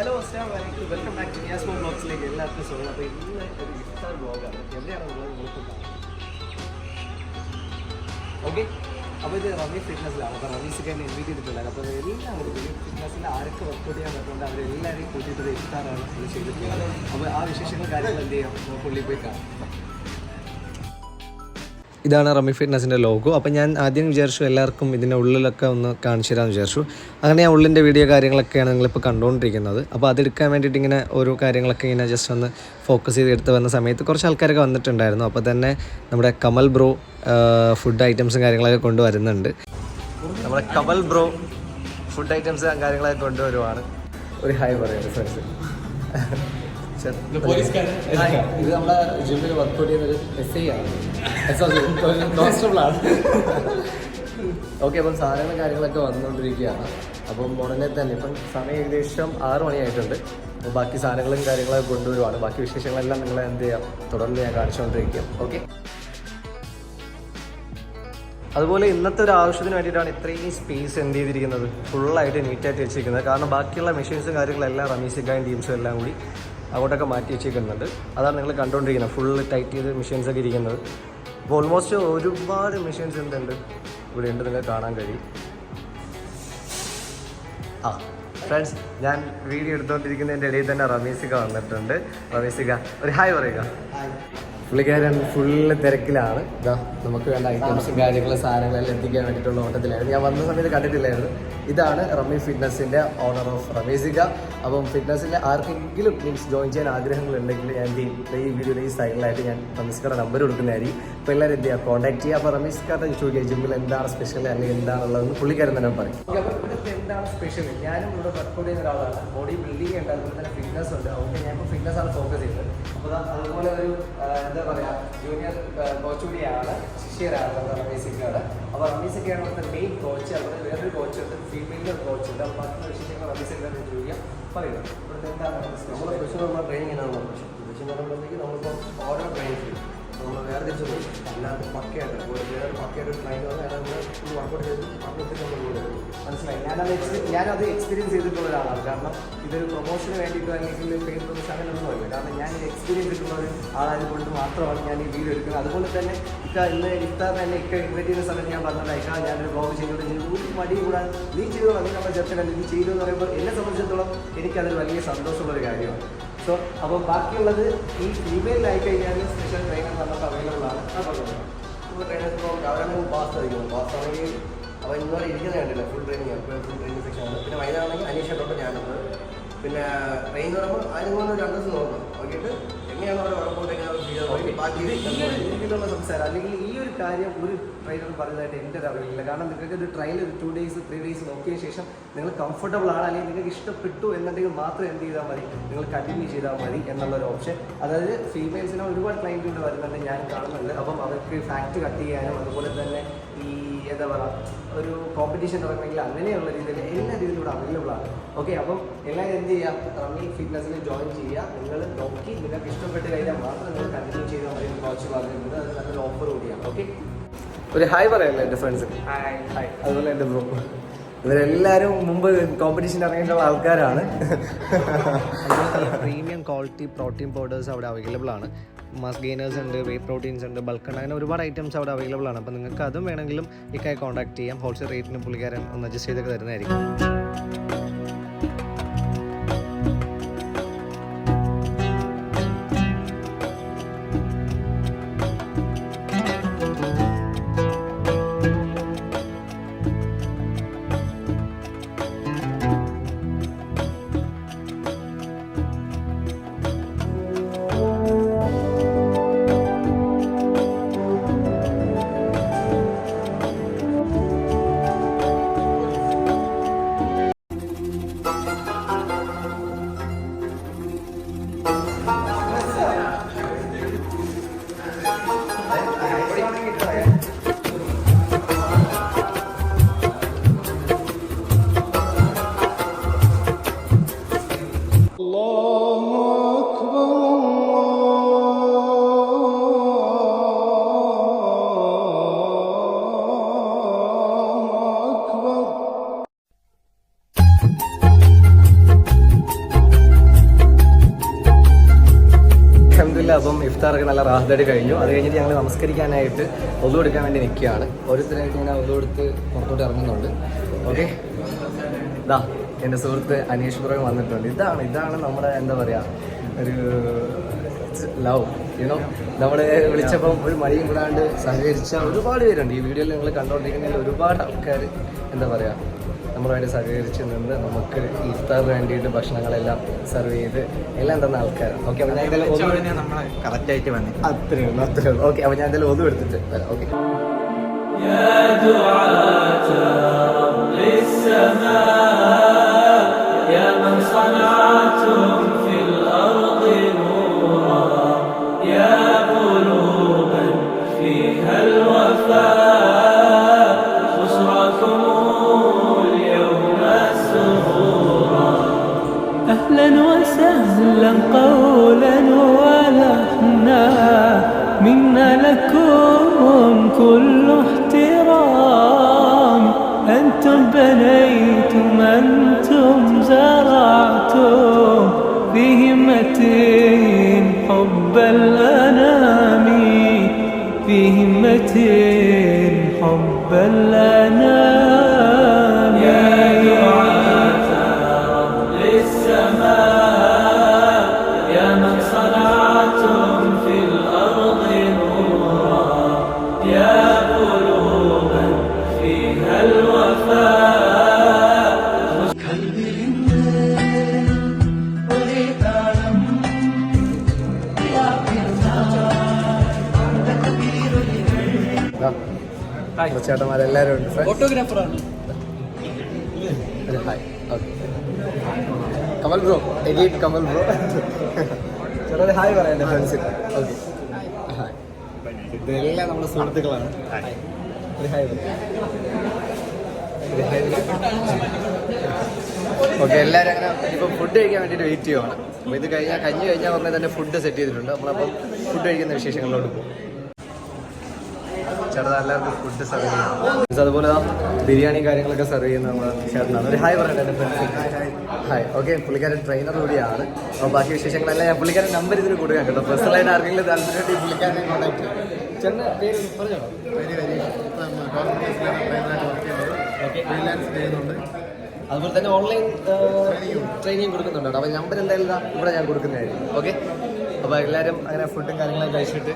Hello അസ്ലാം വലൈക്കും welcome back to Yasmo ബ്ലോഗ്സിലേക്ക് എല്ലാവർക്കും സ്വാഗതം. അപ്പോൾ ഇന്ന് ഒരു ഇഫ്താർ ബ്ലോഗാണ്. എവിടെയാണ് ഉള്ളത് നിങ്ങൾക്ക് ഓക്കെ? അപ്പോൾ ഇത് റമി ഫിറ്റ്നസ്സിലാണ്. അപ്പോൾ റമീസൊക്കെ എന്നെ ഇൻവൈറ്റ് ചെയ്തിട്ടുണ്ടായിരുന്നു അപ്പോൾ എല്ലാവരും ഫിറ്റ്നസ്സിൽ ആരൊക്കെ വർക്കൗട്ട് ചെയ്യാൻ പറ്റുന്നുണ്ട് അവരെല്ലാവരെയും കൂട്ടിയിട്ടൊരു ഇഫ്താറാണ് ചെയ്തിട്ടുള്ളത്. അപ്പോൾ ആ വിശേഷങ്ങൾ കാര്യങ്ങൾ എന്ത് ചെയ്യാം? പുള്ളി പോയി കാണാം. ഇതാണ് റമ്മി ഫിറ്റ്നസിന്റെ ലോഗോ അപ്പോൾ ഞാൻ ആദ്യം വിചാരിച്ചു എല്ലാവർക്കും ഇതിന്റെ ഉള്ളിലൊക്കെ ഒന്ന് കാണിച്ചു തരാമെന്ന് വിചാരിച്ചു. അങ്ങനെ ഞാൻ ഉള്ളിന്റെ വീഡിയോ കാര്യങ്ങളൊക്കെയാണ് നിങ്ങളിപ്പോൾ കണ്ടുകൊണ്ടിരിക്കുന്നത് അപ്പോൾ അതെടുക്കാൻ വേണ്ടിയിട്ട് ഇങ്ങനെ ഓരോ കാര്യങ്ങളൊക്കെ ഇങ്ങനെ ജസ്റ്റ് ഒന്ന് ഫോക്കസ് ചെയ്ത് എടുത്ത് വന്ന സമയത്ത് കുറച്ച് ആൾക്കാരൊക്കെ വന്നിട്ടുണ്ടായിരുന്നു. അപ്പോൾ തന്നെ നമ്മുടെ കമൽ ബ്രോ ഫുഡ് ഐറ്റംസും കാര്യങ്ങളൊക്കെ കൊണ്ടുവരുന്നുണ്ട്. നമ്മുടെ കമൽ ബ്രോ ഫുഡ് ഐറ്റംസ് കാര്യങ്ങളൊക്കെ കൊണ്ടുവരുവാണ്. ഒരു ഹായ് പറയുന്നത് ഫ്രണ്ട്സ് ഇത് നമ്മുടെ ജിമ്മിൽ വർക്കൗട്ട് ചെയ്യുന്ന ഒരു എസ് ഐ ആണ്. കോൺസ്റ്റബിൾ ആണ് ഓക്കെ അപ്പം സാധനങ്ങളും കാര്യങ്ങളൊക്കെ വന്നുകൊണ്ടിരിക്കുകയാണ്. അപ്പം ഉടനെ തന്നെ ഇപ്പം സമയം ഏകദേശം ആറ് മണിയായിട്ടുണ്ട്. അപ്പോൾ ബാക്കി സാധനങ്ങളും കാര്യങ്ങളൊക്കെ കൊണ്ടുവരുവാണ്. ബാക്കി വിശേഷങ്ങളെല്ലാം നിങ്ങളെ എന്ത് ചെയ്യാം? തുടർന്ന് ഞാൻ കാണിച്ചുകൊണ്ടിരിക്കുക ഓക്കെ അതുപോലെ ഇന്നത്തെ ഒരു ആവശ്യത്തിന് വേണ്ടിയിട്ടാണ് ഇത്രയും സ്പേസ് എന്ത് ചെയ്തിരിക്കുന്നത്? ഫുള്ളായിട്ട് നീറ്റായിട്ട് വെച്ചിരിക്കുന്നത്. കാരണം ബാക്കിയുള്ള മെഷീൻസും കാര്യങ്ങളെല്ലാം റമീസിക്കായും ടീംസും എല്ലാം കൂടി അങ്ങോട്ടൊക്കെ മാറ്റി വെച്ചിരിക്കുന്നുണ്ട്. അതാണ് നിങ്ങൾ കണ്ടുകൊണ്ടിരിക്കുന്നത്. ഫുള്ള് ടൈറ്റ് ചെയ്ത് മെഷീൻസൊക്കെ ഇരിക്കുന്നത്. അപ്പോൾ ഓൾമോസ്റ്റ് ഒരുപാട് മെഷീൻസ് എന്തുണ്ട് ഇവിടെ ഉണ്ട് നിങ്ങൾക്ക് കാണാൻ കഴിയും. ആ ഫ്രണ്ട്സ് ഞാൻ വീഡിയോ എടുത്തുകൊണ്ടിരിക്കുന്നതിന്റെ ഇടയിൽ തന്നെ റമീസിക വന്നിട്ടുണ്ട്. റമീസിക ഒരു ഹായ് പറയുക. പുള്ളിക്കാരൻ ഫുള്ള് തിരക്കിലാണ്. ഇതാ നമുക്ക് വേണ്ട ഐറ്റംസും കാര്യങ്ങളും സാധനങ്ങളെല്ലാം എത്തിക്കാൻ വേണ്ടിയിട്ടുള്ള ഓട്ടത്തിലായിരുന്നു. ഞാൻ വന്ന സമയത്ത് കണ്ടിട്ടില്ലായിരുന്നു. ഇതാണ് റമി ഫിറ്റ്നസിന്റെ ഓണർ ഓഫ് റമീസിക. അപ്പം ഫിറ്റ്നസ്സിൽ ആർക്കെങ്കിലും മീൻസ് ജോയിൻ ചെയ്യാൻ ആഗ്രഹങ്ങളുണ്ടെങ്കിൽ ഞാൻ ഈ വീഡിയോയിൽ ഈ സൈഡിലായിട്ട് ഞാൻ റമീസ്കാരുടെ നമ്പർ കൊടുക്കുന്നതായിരിക്കും. അപ്പോൾ എല്ലാവരും എന്ത് ചെയ്യുക? കോൺടാക്ട് ചെയ്യുക. അപ്പോൾ റമീസ്കാരുടെ ചോദിക്കുക ജിമ്മിൽ എന്താണ് സ്പെഷ്യൽ അല്ലെങ്കിൽ എന്താണുള്ളതെന്ന് പുള്ളിക്കാരൻ തന്നെ പറയും. അപ്പോൾ എന്താണ് സ്പെഷ്യൽ ഞാനും ഇവിടെ വർക്കൗട്ട് ചെയ്യുന്ന ഒരാളാണ്. ബോഡി ബിൽഡിംഗ് ഉണ്ട്. അതുപോലെ തന്നെ ഫിറ്റ്നസ് ഉണ്ട്. അതുകൊണ്ട് ഞാൻ ഇപ്പോൾ ഫിറ്റ്നസ് ആണ് ഫോക്കസ് ചെയ്യുന്നത്. അപ്പോൾ അതുപോലെ ഒരു എന്താ പറയുക ജൂനിയർ കോച്ചുകൂടിയാണ് ശിഷ്യരാണ് റമീസിക്കയുടെ അപ്പോൾ റമീസിക്കയാണ് അവിടുത്തെ മെയിൻ കോച്ച് അവിടെ വേറൊരു കോച്ച് ഉണ്ട് ഫീമെയിൽ കോച്ച് ഉണ്ട്. അപ്പോൾ ബാക്കി വിശേഷങ്ങൾ റമീസിക്കയുടെ ചോദിക്കാം. പറയുന്നത് ഇവിടുത്തെ എന്താണ് നമ്മുടെ സ്പെഷ്യൽ നമ്മുടെ ട്രെയിനിങ് ആണ് നമ്മൾ സ്പെഷ്യൽ എന്ന് പറയുമ്പോഴത്തേക്ക് നമ്മളിപ്പോൾ ഓരോ ട്രെയിനിങ് നമ്മൾ വേറെ തിരിച്ചു പോയി. അല്ലാതെ പക്കയായിട്ട് ഒരു വേറെ പക്കയായിട്ട് ട്രെയിൻ പറഞ്ഞാൽ നമ്മൾ വർക്ക് വർക്കൗട്ട് ചെയ്ത് അപ്പോഴത്തേക്ക് നമ്മൾ കൂടെ മനസ്സിലായി? ഞാനത് എക്സ്പീ- ഞാനത് എക്സ്പീരിയൻസ് ചെയ്തിട്ടുള്ള ഒരാളാണ്. കാരണം ഇതൊരു പ്രൊമോഷന് വേണ്ടിയിട്ടോ അല്ലെങ്കിൽ പെയിൻ പ്രൊമോഷൻ അങ്ങനെയൊന്നുമല്ല കാരണം ഞാൻ എക്സ്പീരിയൻസ് ചെയ്തിട്ടുള്ള ഒരു ആളായത് കൊണ്ട് മാത്രമാണ് ഞാൻ ഈ വീഡിയോ എടുക്കുന്നത്. അതുപോലെ തന്നെ ഇക്ക ഇന്ന് ഇഫ്താർ തന്നെ ഇക്ക ഇൻവൈറ്റ് ചെയ്യുന്ന സമയത്ത് ഞാൻ പറഞ്ഞത് ഇക്ക ഞാനൊരു ബ്ലോഗ് ചെയ്തു ഒരു മടി കൂടാൻ നീ ചെയ്തോളാം നീ നമ്മുടെ ചർച്ച കണ്ടു നീ ചെയ്തു എന്ന് പറയുമ്പോൾ എന്നെ സംബന്ധിച്ചിടത്തോളം എനിക്കതൊരു വലിയ സന്തോഷമുള്ള ഒരു കാര്യമാണ്. സോ അപ്പോൾ ബാക്കിയുള്ളത് ഈ ഇമെയിൽ ആയിക്കഴിഞ്ഞാൽ സ്പെഷ്യൽ ട്രെയിനർ നമുക്ക് അവൈലബിൾ ആണ്. അപ്പോൾ ട്രെയിനർ ഇപ്പോൾ അവരാണെങ്കിൽ ബാസ് ആയിരിക്കും ബാസ് ആണെങ്കിൽ അവൻ ഇന്നുവരെ ഇരിക്കുന്ന കണ്ടില്ല full training full training section ആണ്. പിന്നെ വൈകുന്നേരമാണെങ്കിൽ അനീഷ ഡോക്ടർ ഞാനുണ്ട് പിന്നെ ട്രെയിൻ പറയുമ്പോൾ അതിന് കൊണ്ട് രണ്ട് ദിവസം നോക്കണം. നോക്കിയിട്ട് എങ്ങനെയാണ് അവിടെ വർക്കൗട്ട് എങ്ങനെയാണ് ചെയ്തത് ബാക്കി രീതിയിലുള്ള സംസാരം അല്ലെങ്കിൽ ഈ ഒരു കാര്യം ഒരു ട്രെയിനർ പറഞ്ഞതായിട്ട് എന്റെ ഒരു അറിവില്ല കാരണം നിങ്ങൾക്ക് ഒരു ട്രയൽ ഒരു ടു ഡേയ്സ് ത്രീ ഡേയ്സ് നോക്കിയ ശേഷം നിങ്ങൾ കംഫർട്ടബിൾ ആണ് അല്ലെങ്കിൽ നിങ്ങൾക്ക് ഇഷ്ടപ്പെട്ടു എന്നുണ്ടെങ്കിൽ മാത്രം എന്ത് ചെയ്താൽ മതി. നിങ്ങൾ കണ്ടിന്യൂ ചെയ്താൽ മതി എന്നുള്ള ഒരു ഓപ്ഷൻ അതായത് ഫീമെയിൽസിനെ ഒരുപാട് ക്ലയന്റുകൾ വരുന്നുണ്ട്. ഞാൻ കാണുന്നുണ്ട്. അപ്പം അവർക്ക് ഫാക്ട് കട്ട് ചെയ്യാനും അതുപോലെ തന്നെ ഈ എന്താ പറയുക ഒരു കോമ്പറ്റീഷൻ തുടങ്ങണമെങ്കിൽ അങ്ങനെയുള്ള രീതിയിൽ എല്ലാ രീതിയിലൂടെ അവൈലബിൾ ആണ്. ഓക്കെ അപ്പം എല്ലാവരും എന്ത് ചെയ്യുക റമ്മി ഫിറ്റ്നസ്സിൽ ജോയിൻ ചെയ്യുക. നിങ്ങൾ നോക്കി നിങ്ങൾക്ക് ഇഷ്ടപ്പെട്ട് കഴിഞ്ഞാൽ മാത്രം നിങ്ങൾ കണ്ടിന്യൂ ചെയ്താൽ മതി കോച്ച് പറഞ്ഞിട്ടുണ്ട്. അത് നല്ലൊരു ഓഫർ കൂടിയാണ്. ഓക്കെ ഒരു ഹായ് പറയല്ലേ എന്റെ ഫ്രണ്ട്സ് ഹായ് ഹായ് അതുപോലെ എന്റെ ബ്രോ ഇവരെല്ലാവരും മുമ്പ് കോമ്പറ്റീഷൻ ഇറങ്ങിയിട്ടുള്ള ആൾക്കാരാണ്. പ്രീമിയം ക്വാളിറ്റി പ്രോട്ടീൻ പൗഡേഴ്സ് അവിടെ അവൈലബിൾ ആണ്. മസ് ഗെയിനേഴ്സ് ഉണ്ട് വേ പ്രോട്ടീൻസ് ഉണ്ട് ബൾക്ക് ഉണ്ട്. അങ്ങനെ ഒരുപാട് ഐറ്റംസ് അവിടെ അവൈലബിൾ ആണ്. അപ്പോൾ നിങ്ങൾക്ക് അതും വേണമെങ്കിലും ഇക്കായി കോൺടാക്ട് ചെയ്യാം. ഹോൾസെയിൽ റേറ്റിന് പുള്ളിക്കാരൻ ഒന്ന് അഡ്ജസ്റ്റ് ചെയ്തൊക്കെ തരുന്നതായിരിക്കും. വീട്ടിൽ അപ്പം ഇഫ്താറൊക്കെ നല്ല റാഹത്തായിട്ട് കഴിഞ്ഞു. അത് കഴിഞ്ഞിട്ട് ഞങ്ങൾ നമസ്കരിക്കാനായിട്ട് ഒതു കൊടുക്കാൻ വേണ്ടി നിൽക്കുകയാണ്. ഓരോരുത്തരായിട്ട് ഇങ്ങനെ ഒതു കൊടുത്ത് പുറത്തോട്ട് ഇറങ്ങുന്നുണ്ട്. ഓക്കെ ഇതാ എന്റെ സുഹൃത്ത് അനീഷ് പുറകെ വന്നിട്ടുണ്ട്. ഇതാണ് ഇതാണ് നമ്മുടെ എന്താ പറയുക ഒരു ലവ് യുനോ നമ്മുടെ വിളിച്ചപ്പം ഒരു മടിയും കൂടാണ്ട് സഹകരിച്ച ഒരുപാട് പേരുണ്ട്. ഈ വീഡിയോയിൽ നിങ്ങൾ കണ്ടുകൊണ്ടിരിക്കുന്നതിൽ ഒരുപാട് ആൾക്കാർ എന്താ പറയുക നമ്മളുമായിട്ട് സഹകരിച്ച് നിന്ന് നമുക്ക് ഇഫ്താറിന് വേണ്ടിയിട്ട് ഭക്ഷണങ്ങളെല്ലാം സെർവ് ചെയ്ത് എല്ലാം തന്ന ആൾക്കാരാണ് ഓക്കെ അപ്പോൾ ഞാൻ എന്തായാലും ഒന്ന് നമ്മളെ കറക്റ്റായിട്ട് വന്നു. അത്രയേ ഉള്ളൂ അത്രയേ ഉള്ളൂ. ഓക്കെ അപ്പോൾ ഞാൻ എന്തായാലും ഒന്നും എടുത്തിട്ട് വരാം. ഓക്കെ يا لكم كل احترام. أنتم بنيتم أنتم زرعتم بهمة حب الأنام. بهمة حب الأنام. ചേട്ടന്മാരെല്ലാവരും ഉണ്ട്. ഫോട്ടോഗ്രാഫറാണ് hi okay Kamal bro edit Kamal bro ചെറിയൊരു ഹായ് പറയാം ഫ്രണ്ട്സ് ഓക്കെ ഹായ് ഇതെല്ലാം നമ്മുടെ സുഹൃത്തുക്കളാണ്. ഹായ് ഹായ് ഓക്കെ എല്ലാവരും അങ്ങനെ ഇപ്പം ഫുഡ് കഴിക്കാൻ വേണ്ടിയിട്ട് വെയിറ്റ് ചെയ്യുവാണ്. അപ്പോൾ ഇത് കഴിഞ്ഞാൽ കഞ്ഞി കഴിഞ്ഞാൽ ഉടനെ തന്നെ ഫുഡ് സെറ്റ് ചെയ്തിട്ടുണ്ട്. നമ്മളപ്പം ഫുഡ് കഴിക്കുന്ന വിശേഷങ്ങളിലോട്ട് പോകും. ചേട്ടൻ എല്ലാവർക്കും ഫുഡ് സെർവ് ചെയ്യുന്നു അതുപോലെ ബിരിയാണി കാര്യങ്ങളൊക്കെ സെർവ് ചെയ്യുന്ന നമ്മുടെ ചേട്ടനാണ്. ഒരു ഹായ് പറയട്ടെ എന്റെ ഫ്രണ്ട്സ് ഹായ് ഓക്കെ പുള്ളിക്കാരൻ ട്രെയിനർ കൂടിയാണ്. അപ്പോൾ ബാക്കി വിശേഷങ്ങളെല്ലാം ഞാൻ പുള്ളിക്കാരൻ നമ്പർ ഇതിന് കൊടുക്കാൻ കേട്ടോ. പേഴ്സണലായിട്ട് ആർക്കെങ്കിലും താല്പര്യമായിട്ട് പുള്ളിക്കാരനെ കോൺടാക്ട് ചേട്ടന്റെ പേര് പറഞ്ഞോ? അതുപോലെ തന്നെ ഓൺലൈൻ ട്രെയിനിങ് കൊടുക്കുന്നുണ്ട് അപ്പൊ അപ്പോൾ നമ്പർ എന്തായാലും ഇവിടെ ഞാൻ കൊടുക്കുന്നതായിരിക്കും. ഓക്കെ അപ്പോൾ എല്ലാവരും അങ്ങനെ ഫുഡും കാര്യങ്ങളൊക്കെ കഴിച്ചിട്ട്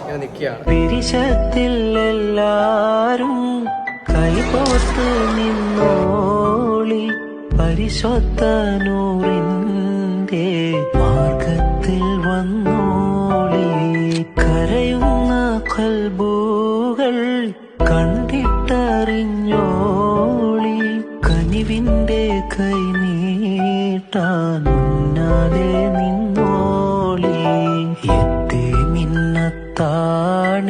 ഇങ്ങനെ നിൽക്കുകയാണ് പിരിശത്തിൽ എല്ലാരും കൈപോത്ത് നിന്നോളി പരിശുദ്ധനൂറിന്റെ മാർഗത്തിൽ വന്നോളി. കരയുന്ന കൽബൂകൾ കണ്ടിട്ടറിഞ്ഞോളി. കനിവിന്റെ കൈ നീട്ടാൻ മുന്നാലെ നിന്നോളി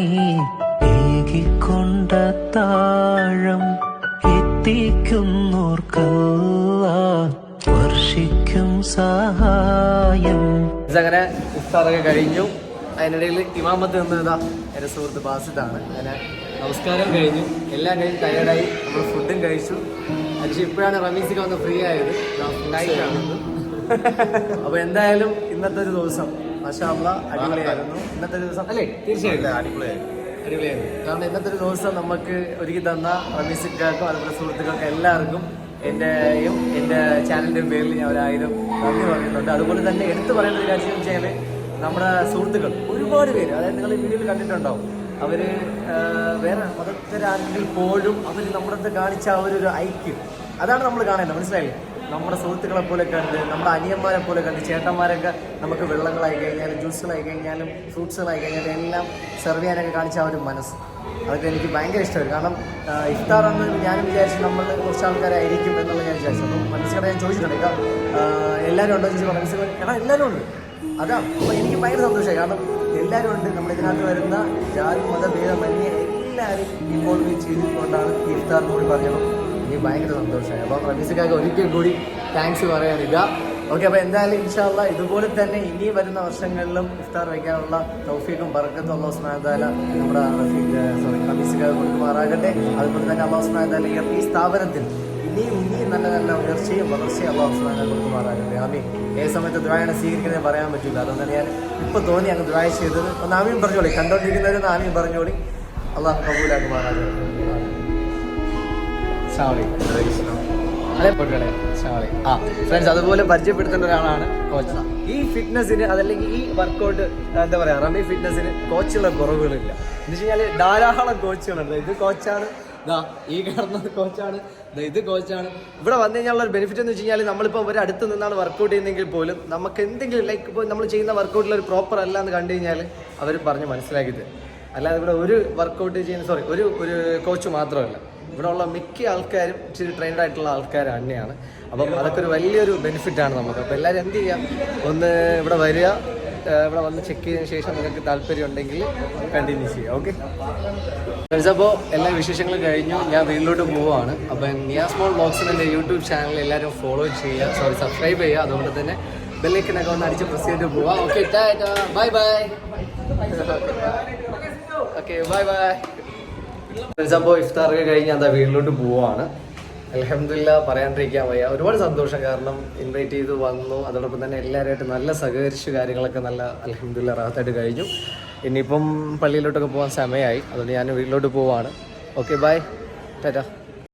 മിന്നത്താണി ഏകിക്കൊണ്ട താഴം എത്തിക്കുന്നോർക്കല്ല. വർഷിക്കും സഹായം. അങ്ങനെ ഇഫ്താറൊക്കെ കഴിഞ്ഞു. അതിനിടയിൽ ഇമാമത്ത് നിന്നതാ എന്റെ സുഹൃത്ത് ബാസിതാണ്. അങ്ങനെ നമസ്കാരം കഴിഞ്ഞു. എല്ലാം കഴിഞ്ഞ് ടയർഡായി നമ്മൾ ഫുഡും കഴിച്ചു. പക്ഷേ ഇപ്പോഴാണ് റമീസിക്ക് വന്ന് ഫ്രീ ആയത്. നൈറ്റാണ് അപ്പോൾ എന്തായാലും ഇന്നത്തെ ഒരു ദിവസം മഷാള്ള അടിപൊളിയായിരുന്നു. ഇന്നത്തെ ദിവസം അല്ലേ? തീർച്ചയായിട്ടും അടിപൊളിയായിരുന്നു. അടിപൊളിയായിരുന്നു. കാരണം ഇന്നത്തെ ഒരു ദിവസം നമുക്ക് ഒരുക്കി തന്ന റമീസിക്കാർക്കും അതുപോലെ സുഹൃത്തുക്കൾക്കും എല്ലാവർക്കും എന്റെയും എന്റെ ചാനലിന്റെയും പേരിൽ ഞാൻ ഒരായിരം നന്ദി പറയുന്നുണ്ട്. അതുപോലെ തന്നെ എടുത്തു പറയേണ്ട ഒരു കാര്യം വെച്ചാൽ നമ്മുടെ സുഹൃത്തുക്കൾ ഒരുപാട് പേര് അതായത് നിങ്ങൾ ഈ വീഡിയോയിൽ കണ്ടിട്ടുണ്ടാവും. അവർ വേറെ മതത്തിലാണെങ്കിൽ പോലും അവർ നമ്മുടെ അടുത്ത് കാണിച്ച ആ ഒരു ഒരു ഐക്യം. അതാണ് നമ്മൾ കാണേണ്ടത് മനസ്സിലായില്ലേ? നമ്മുടെ സുഹൃത്തുക്കളെ പോലെ കണ്ട് നമ്മുടെ അനിയന്മാരെ പോലെ കണ്ട് ചേട്ടന്മാരൊക്കെ നമുക്ക് വെള്ളങ്ങളായി കഴിഞ്ഞാലും ജ്യൂസുകളായി കഴിഞ്ഞാലും ഫ്രൂട്ട്സുകളായി കഴിഞ്ഞാലും എല്ലാം സെർവ് ചെയ്യാനൊക്കെ കാണിച്ച ആ ഒരു മനസ്സ്. അതൊക്കെ എനിക്ക് ഭയങ്കര ഇഷ്ടമായിരുന്നു കാരണം ഇഫ്താർ എന്ന് ഞാനും വിചാരിച്ചു നമ്മൾ കുറച്ച് ആൾക്കാരായിരിക്കും എന്നുള്ള ഞാൻ വിചാരിച്ചു. അപ്പം മനസ്സിലൂടെ ഞാൻ ചോദിച്ചിട്ടുണ്ട്. കേട്ടോ എല്ലാവരും ഉണ്ടോ ചോദിച്ചു മനസ്സിൽ എടാ എല്ലാവരും ഉണ്ട്. അതാ അപ്പോൾ എനിക്ക് ഭയങ്കര സന്തോഷമായി. കാരണം എല്ലാവരും ഉണ്ട്. നമ്മുടെ ഇതിനകത്ത് വരുന്ന ജാതി മതഭേദമന്യേ എല്ലാവരും ഇൻവോൾവ് ചെയ്തുകൊണ്ടാണ് ഇഫ്താർ എന്ന് കൂടി പറഞ്ഞത് എനിക്ക് ഭയങ്കര സന്തോഷമായി. അപ്പോൾ പ്രതീക്ഷക്കാർക്ക് ഒരിക്കൽ കൂടി താങ്ക്സ് പറയാനില്ല. ഓക്കെ അപ്പോൾ എന്തായാലും ഇൻഷാല്ല ഇതുപോലെ തന്നെ ഇനി വരുന്ന വർഷങ്ങളിലും ഇഫ്താർ വയ്ക്കാനുള്ള തൗഫീഖും പറക്കത്തും അള്ളാഹു സ്നാഹത്താല നമ്മുടെ സോറി പ്രതീക്ഷക്കാർ കൊടുക്കുമാറാകട്ടെ. അതുപോലെ തന്നെ അള്ളാഹു സ്നാഹത്താല ഈ സ്ഥാപനത്തിൽ ഇനിയും ഇനിയും നല്ല നല്ല ഉയർച്ചയും വളർച്ചയും അള്ളാഹു സുബ്ഹാനഹു കൊടുക്കുമാറാകട്ടെ. ആമി ഏത് സമയത്ത് ദ്രായണ സ്വീകരിക്കുന്നത് പറയാൻ പറ്റില്ല അതുകൊണ്ട് ഞാൻ ഇപ്പോൾ തോന്നി അങ്ങ് ദ്വായ ചെയ്തത്. ഒന്ന് ആമിയും പറഞ്ഞോളി. കണ്ടോണ്ടിരിക്കുന്നവരൊന്ന് ആമിയും പറഞ്ഞോളി. അള്ളാഹു കബൂലാക്കുമാറാകട്ടെ. ആ ഫ്രണ്ട്സ് അതുപോലെ പരിചയപ്പെടുത്തേണ്ട ഒരാളാണ് കോച്ച് ഈ ഫിറ്റ്നസിന് അതല്ലെങ്കിൽ ഈ വർക്കൗട്ട് എന്താ പറയാ റമി ഫിറ്റ്നസിന് കോച്ചുള്ള കുറവുകളില്ല. എന്ന് വെച്ച് കഴിഞ്ഞാൽ ധാരാളം കോച്ചുകളുണ്ട് ഇത് കോച്ചാണ് ഇതാ ഈ കാണുന്നത് കോച്ചാണ് ദാ ഇത് കോച്ചാണ് ഇവിടെ വന്നു കഴിഞ്ഞാൽ ഒരു ബെനിഫിറ്റ് എന്ന് വെച്ച് കഴിഞ്ഞാൽ നമ്മളിപ്പോൾ ഒരു അടുത്ത് നിന്നാണ് വർക്കൗട്ട് ചെയ്യുന്നെങ്കിൽ പോലും നമുക്ക് എന്തെങ്കിലും ലൈക്ക് ഇപ്പോൾ നമ്മൾ ചെയ്യുന്ന വർക്കൗട്ടിൽ ഒരു പ്രോപ്പർ അല്ല എന്ന് കണ്ടു കഴിഞ്ഞാൽ അവർ പറഞ്ഞ് മനസ്സിലാക്കിയത്. അല്ലാതെ ഇവിടെ ഒരു വർക്കൗട്ട് ചെയ്യുന്ന സോറി ഒരു ഒരു കോച്ച് മാത്രമല്ല. ഇവിടെ ഉള്ള മിക്ക ആൾക്കാരും ഇച്ചിരി ട്രെയിൻഡ് ആയിട്ടുള്ള ആൾക്കാർ തന്നെയാണ്. അപ്പം അതൊക്കെ ഒരു വലിയൊരു ബെനിഫിറ്റാണ് നമുക്ക്. അപ്പോൾ എല്ലാവരും എന്ത് ചെയ്യാം? ഒന്ന് ഇവിടെ വരിക. ഇവിടെ വന്ന് ചെക്ക് ചെയ്തതിന് ശേഷം നിങ്ങൾക്ക് താല്പര്യം ഉണ്ടെങ്കിൽ കണ്ടിന്യൂ ചെയ്യാം. ഓക്കെ ഫ്രണ്ട്സ് അപ്പോൾ എല്ലാ വിശേഷങ്ങളും കഴിഞ്ഞു. ഞാൻ വീട്ടിലോട്ട് പോവുകയാണ് അപ്പം നിയാസ്മോൾ ബ്ലോഗ്സിന് എന്റെ യൂട്യൂബ് ചാനൽ എല്ലാവരും ഫോളോ ചെയ്യുക. സോറി സബ്സ്ക്രൈബ് ചെയ്യുക. അതുകൊണ്ട് തന്നെ ബെല്ലേക്കിനൊക്കെ ഒന്ന് അടിച്ച് പ്രസ് ചെയ്തിട്ട് പോവാം. Okay bye bye okay bye bye അപ്പോൾ ഇഫ്താർ കഴിഞ്ഞ് എന്താ വീട്ടിലോട്ട് പോവാണ്. അലഹമില്ല പറയാണ്ടിരിക്കാൻ വയ്യ. ഒരുപാട് സന്തോഷം. കാരണം ഇൻവൈറ്റ് ചെയ്ത് വന്നു. അതോടൊപ്പം തന്നെ എല്ലാവരുമായിട്ട് നല്ല സഹകരിച്ചു കാര്യങ്ങളൊക്കെ നല്ല അലഹമില്ല റാഹത്തായിട്ട് കഴിഞ്ഞു. ഇനിയിപ്പം പള്ളിയിലോട്ടൊക്കെ പോകാൻ സമയമായി അതുകൊണ്ട് ഞാൻ വീട്ടിലോട്ട് പോവാണ്. Okay bye Tata